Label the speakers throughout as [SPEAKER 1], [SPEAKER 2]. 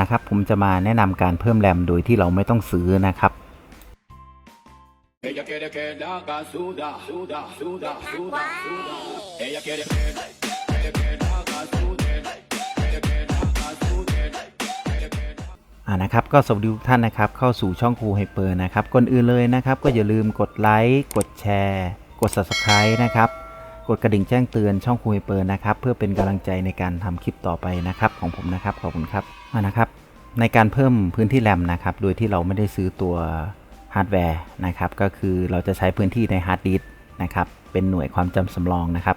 [SPEAKER 1] นะครับ ผมจะมาแนะนำการเพิ่มแรมโดยที่เราไม่ต้องซื้อนะครับอ่านะครับก็สวัสดีทุกท่านนะครับเข้าสู่ช่องครูไฮเปอร์นะครับก่อนอื่นเลยนะครับ ก็อย่าลืมกดไลค์กดแชร์ กด subscribe นะครับ กดกระดิ่งแจ้งเตือนช่องครูไฮเปอร์นะครับ เพื่อเป็นกำลังใจในการทำคลิปต่อไปนะครับ ของผมนะครับขอบคุณครับอ่านะครับในการเพิ่มพื้นที่แรมนะครับ โดยที่เราไม่ได้ซื้อตัวฮาร์ดแวร์นะครับ ก็คือเราจะใช้พื้นที่ในฮาร์ดดิสก์นะครับ เป็นหน่วยความจำสำรองนะครับ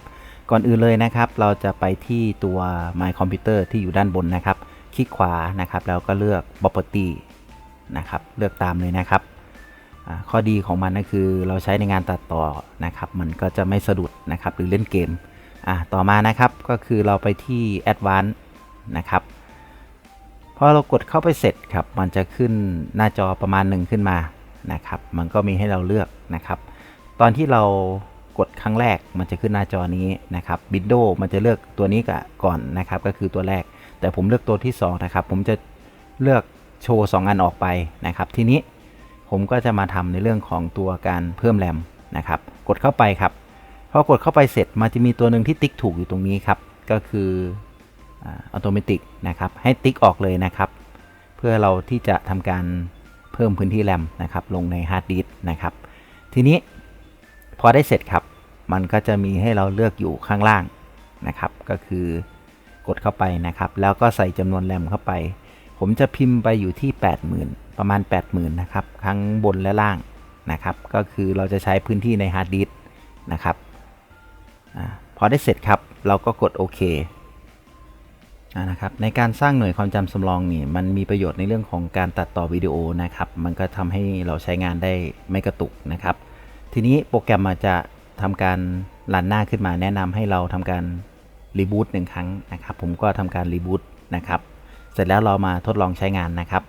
[SPEAKER 1] ก่อนอื่นเลยนะครับ เราจะไปที่ตัว My Computer ที่อยู่ด้านบนนะครับ คลิกขวานะครับ แล้วก็เลือก Property นะครับ เลือกตามเลยนะครับ ข้อดีของมันก็คือเราใช้ในงานตัดต่อนะครับ มันก็จะไม่สะดุดนะครับ หรือเล่นเกมอ่าต่อมานะครับก็คือเราไปที่ Advanced นะครับพอเรากดเข้าไปเสร็จครับ มันจะขึ้นหน้าจอประมาณหนึ่งขึ้นมานะครับ มันก็มีให้เราเลือกนะครับ ตอนที่เรากดครั้งแรกมันจะขึ้นหน้าจอนี้นะครับ window มันจะเลือกตัวนี้ก่อนนะครับ ก็คือตัวแรก แต่ผมเลือกตัวที่2นะครับ ผมจะเลือกโชว์2อันออกไปนะครับ ทีนี้ ผมก็จะมาทำในเรื่องของตัวการเพิ่มแรมนะครับ กดเข้าไปครับพอกดเข้าไปเสร็จมันจะมีตัวหนึ่งที่ติ๊กถูกอยู่ตรงนี้ครับ ก็คืออัตโนมัตินะครับ ให้ติ๊กออกเลยนะครับ เพื่อเราที่จะทำการเพิ่มพื้นที่แรมนะครับ ลงในฮาร์ดดิสก์นะครับ ทีนี้พอได้เสร็จครับ มันก็จะมีให้เราเลือกอยู่ข้างล่างนะครับ ก็คือกดเข้าไปนะครับ แล้วก็ใส่จำนวนแรมเข้าไป ผมจะพิมพ์ไปอยู่ที่ 80,000 ประมาณ 80,000นะครับทั้งบนและล่างนะครับ ก็คือเราจะใช้พื้นที่ในฮาร์ดดิสก์นะครับอพอได้เสร็จครับเราก็กดโอเคอนะครับในการสร้างหน่วยความจำสำรองนี่มันมีประโยชน์ในเรื่องของการตัดต่อวิดีโอนะครับ มันก็ทำให้เราใช้งานได้ไม่กระตุกนะครับ ทีนี้โปรแกรมมาจะทำการรันหน้าขึ้นมาแนะนำให้เราทำการรีบูตหนึ่งครั้งนะครับ ผมก็ทำการรีบูตนะครับ เสร็จแล้วเรามาทดลองใช้งานนะครับ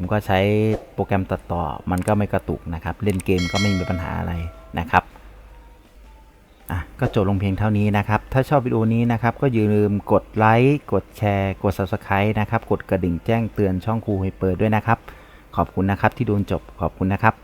[SPEAKER 1] ผมก็ใช้โปรแกรมตัดต่อ มันก็ไม่กระตุกนะครับ เล่นเกมก็ไม่มีปัญหาอะไรนะครับอะก็จบลงเพียงเท่านี้นะครับ ถ้าชอบวิดีโอนี้นะครับ ก็อย่าลืมกดไลค์กดแชร์ กด Subscribe นะครับ กดกระดิ่งแจ้งเตือนช่องครูไฮเปิดด้วยนะครับ ขอบคุณนะครับที่ดูจนจบขอบคุณนะครับ